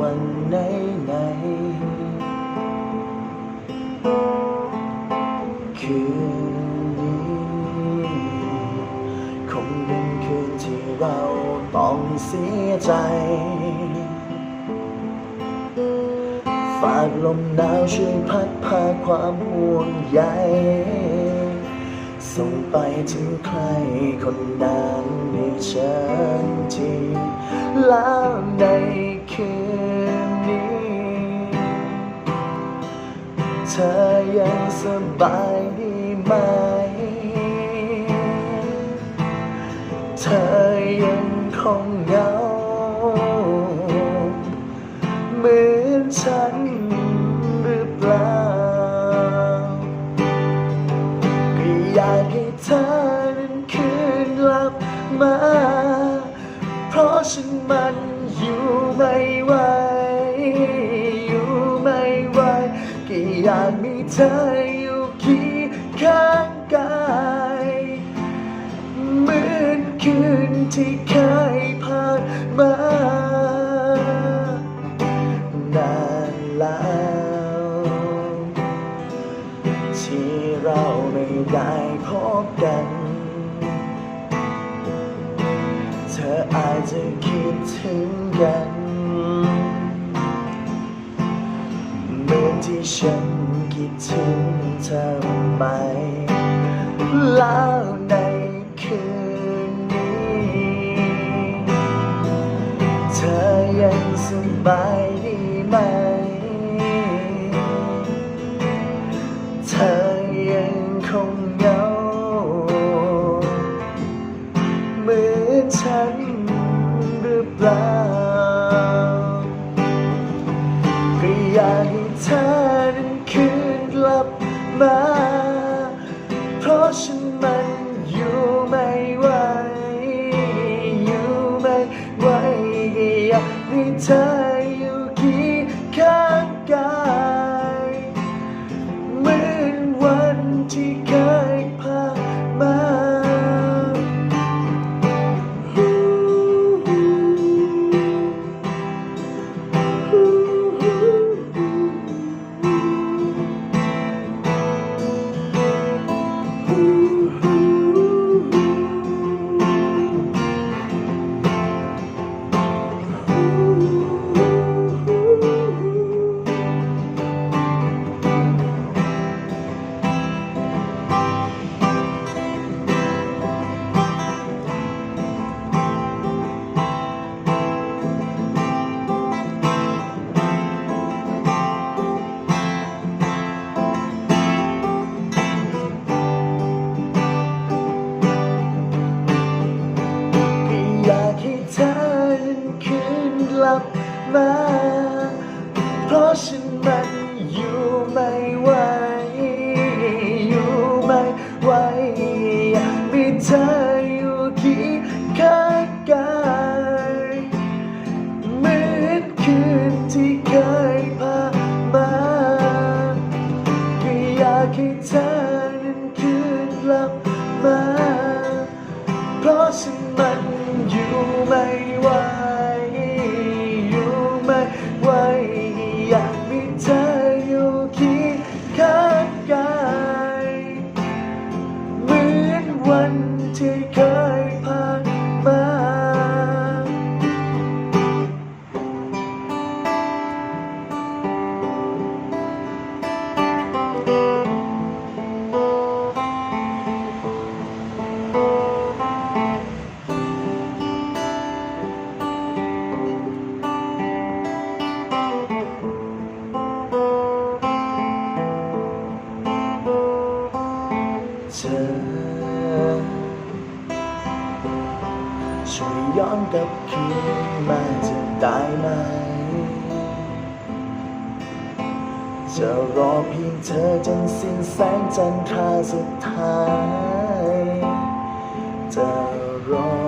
วันไหนไหน คืนนี้คงเป็นคืนที่เราต้องเสียใจฝากลมหนาวช่วยพัดพาความห่วงใยส่งไปถึงใครคนนั้นในฉันทีแล้วใน คืนนี้ เธอยังสบายดีไหม เธอยังคงเหงาเหมือนฉันหรือเปล่าก็อยากให้เธอนั้นคืนกลับมา เพราะฉันมันอยู่ ไม่ไหว อยู่ไม่ไหวก็อยากมีเธออยู่เคียงข้างกายเหมือนคืนที่เคยผ่านมานานแล้วที่เราไม่ได้พบกันเธออาจจะคิดถึงกัน ที่ฉันคิดถึงเธอไหม แล้วในคืนนี้ เธอยังสบายดีไหม เธอยังคง ก็อยากให้เธอนั้นคืนกลับมา เพราะฉันมันอยู่ไม่ไหว อยู่ไม่ไหวก็อยากให้เธออยู่เคียงข้างกายเหมือนวันที่เค มาเพราะฉัน เธอ ช่วยย้อนกลับคืนมาจะได้ไหม จะรอเพียงเธอจนสิ้นแสงจันทราสุดท้าย จะรอ